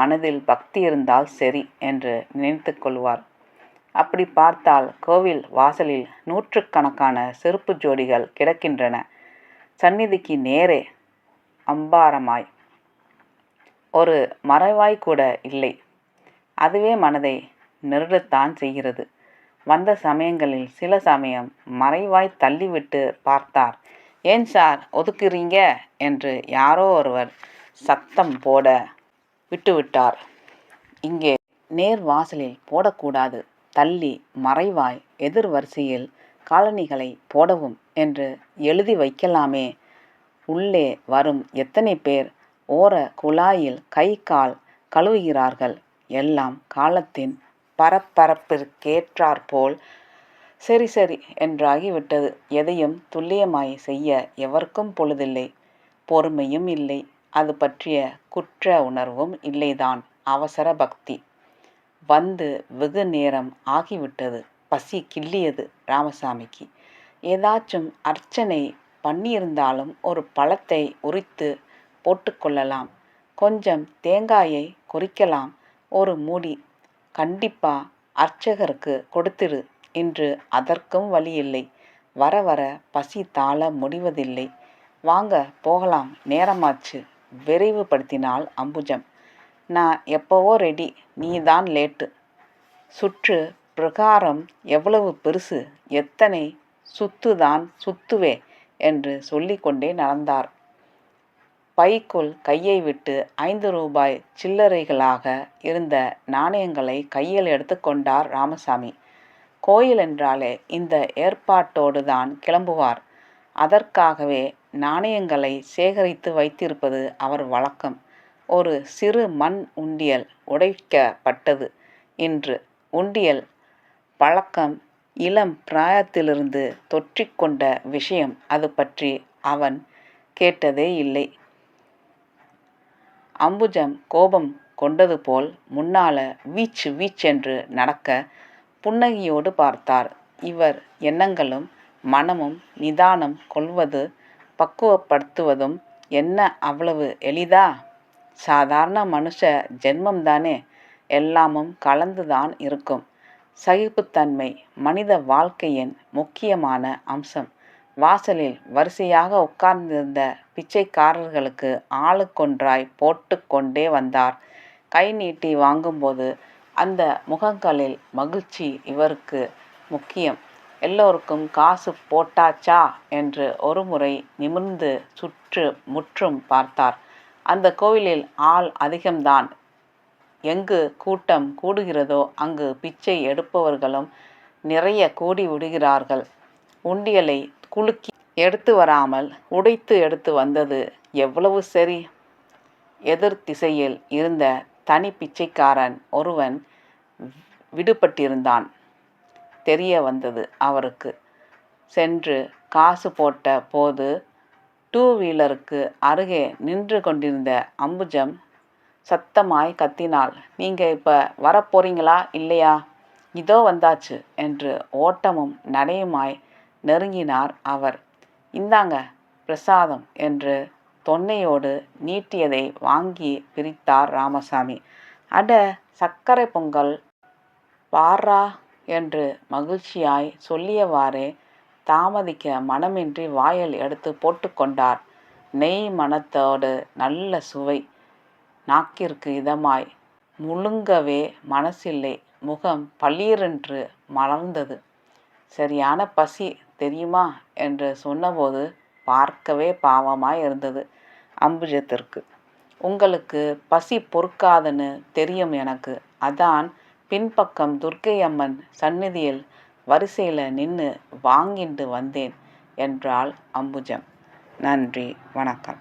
மனதில் பக்தி இருந்தால் சரி என்று நினைத்து கொள்வார். அப்படி பார்த்தால் கோவில் வாசலில் நூற்றுக்கணக்கான செருப்பு ஜோடிகள் கிடக்கின்றன. சந்நிதிக்கு நேரே அம்பாரமாய். ஒரு மறைவாய் கூட இல்லை. அதுவே மனதை நெருடத்தான் செய்கிறது. வந்த சமயங்களில் சில சமயம் மறைவாய் தள்ளிவிட்டு பார்த்தார். ஏன் சார் ஒதுக்குறீங்க? என்று யாரோ ஒருவர் சத்தம் போட விட்டுவிட்டார். இங்கே நேர் வாசலில் போடக்கூடாது. தள்ளி மறைவாய் எதிர் வரிசையில் காலணிகளை போடவும் என்று எழுதி வைக்கலாமே. உள்ளே வரும் எத்தனை பேர் ஓர குழாயில் கை கால் கழுவுகிறார்கள். எல்லாம் காலத்தின் பரப்பரப்பிற்கேற்றாற்போல் சரி சரி என்றாகிவிட்டது. எதையும் துல்லியமாய் செய்ய எவருக்கும் பொழுதில்லை. பொறுமையும் இல்லை. அது பற்றிய குற்ற உணர்வும் இல்லைதான். அவசர பக்தி. வந்து வெகு நேரம் ஆகிவிட்டது. பசி கிள்ளியது ராமசாமிக்கு. ஏதாச்சும் அர்ச்சனை பண்ணியிருந்தாலும் ஒரு பழத்தை உரித்து போட்டுக்கொள்ளலாம். கொஞ்சம் தேங்காயை குறிக்கலாம் ஒரு மூடி. கண்டிப்பா அர்ச்சகருக்கு கொடுத்திரு என்று அதற்கும் வழியில்லை. வர வர பசி தாழ முடிவதில்லை. வாங்க போகலாம். நேரமாச்சு. விரைவுபடுத்தினாள் அம்புஜம். நான் எப்போவோ ரெடி நீ தான் லேட்டு. சுற்று பிரகாரம் எவ்வளவு பெருசு எத்தனை சுத்துதான் சுத்துவே என்று சொல்லிக்கொண்டே நடந்தார். பைக்குள் கையை விட்டு ஐந்து ரூபாய் சில்லறைகளாக இருந்த நாணயங்களை கையில் எடுத்துக்கொண்டார் ராமசாமி. கோயில் என்றாலே இந்த ஏற்பாட்டோடு தான் கிளம்புவார். அதற்காகவே நாணயங்களை சேகரித்து வைத்திருப்பது அவர் வழக்கம். ஒரு சிறு மண் உண்டியல் உடைக்கப்பட்டது இன்று. உண்டியல் பழக்கம் இளம் பிராயத்திலிருந்து தொற்றிக்கொண்ட விஷயம். அது பற்றி அவன் கேட்டதே இல்லை. அம்புஜம் கோபம் கொண்டது போல் முன்னால வீச்சு வீச்சென்று நடக்க புன்னகையோடு பார்த்தார். இவர் எண்ணங்களும் மனமும் நிதானம் கொள்வது பக்குவப்படுத்துவதும் என்ன அவ்வளவு எளிதா? சாதாரண மனுஷ ஜென்மம்தானே எல்லாமும் கலந்துதான் இருக்கும். சகிப்புத்தன்மை மனித வாழ்க்கையின் முக்கியமான அம்சம். வாசலில் வரிசையாக உட்கார்ந்திருந்த பிச்சைக்காரர்களுக்கு ஆளுக்கொன்றாய் போட்டு கொண்டே வந்தார். கை நீட்டி வாங்கும்போது அந்த முகங்களில் மகிழ்ச்சி இவருக்கு முக்கியம். எல்லோருக்கும் காசு போட்டாச்சா? என்று ஒருமுறை நிமிர்ந்து சுற்று முற்றும் பார்த்தார். அந்த கோவிலில் ஆள் அதிகம்தான். எங்கு கூட்டம் கூடுகிறதோ அங்கு பிச்சை எடுப்பவர்களும் நிறைய கூடி விடுகிறார்கள். உண்டியலை குலுக்கி எடுத்து வராமல் உடைத்து எடுத்து வந்தது எவ்வளவு சரி! எதிர் திசையில் இருந்த தனி பிச்சைக்காரன் ஒருவன் விடுபட்டிருந்தான். தெரிய வந்தது அவருக்கு. சென்று காசு போட்ட போது டூ வீலருக்கு அருகே நின்று கொண்டிருந்த அம்புஜம் சத்தமாய் கத்தினாள். நீங்கள் இப்போ வரப்போறீங்களா? இல்லையா? இதோ வந்தாச்சு என்று ஓட்டமும் நடையுமாய் நெருங்கினார் அவர். இந்தாங்க பிரசாதம் என்று தொன்னையோடு நீட்டியதை வாங்கி பிரித்தார் ராமசாமி. அட சர்க்கரை பொங்கல் பாரா என்று மகிழ்ச்சியாய் சொல்லியவாறே தாமதிக்க மனமின்றி வாயில் எடுத்து போட்டுக்கொண்டார் நெய் மனத்தோடு நல்ல சுவை. நாக்கிற்கு இதமாய் முழுங்கவே மனசில்லை முகம் பளீரென்று மலர்ந்தது. சரியான பசி தெரியுமா? என்று சொன்னபோது பார்க்கவே பாவமாய் இருந்தது அம்புஜத்திற்கு. உங்களுக்கு பசி பொறுக்காதுன்னு தெரியும் எனக்கு. அதான் பின்பக்கம் துர்க்கை அம்மன் சந்நிதியில் வரிசையில் நின்று வாங்கிட்டு வந்தேன் என்றாள் அம்புஜம். நன்றி வணக்கம்.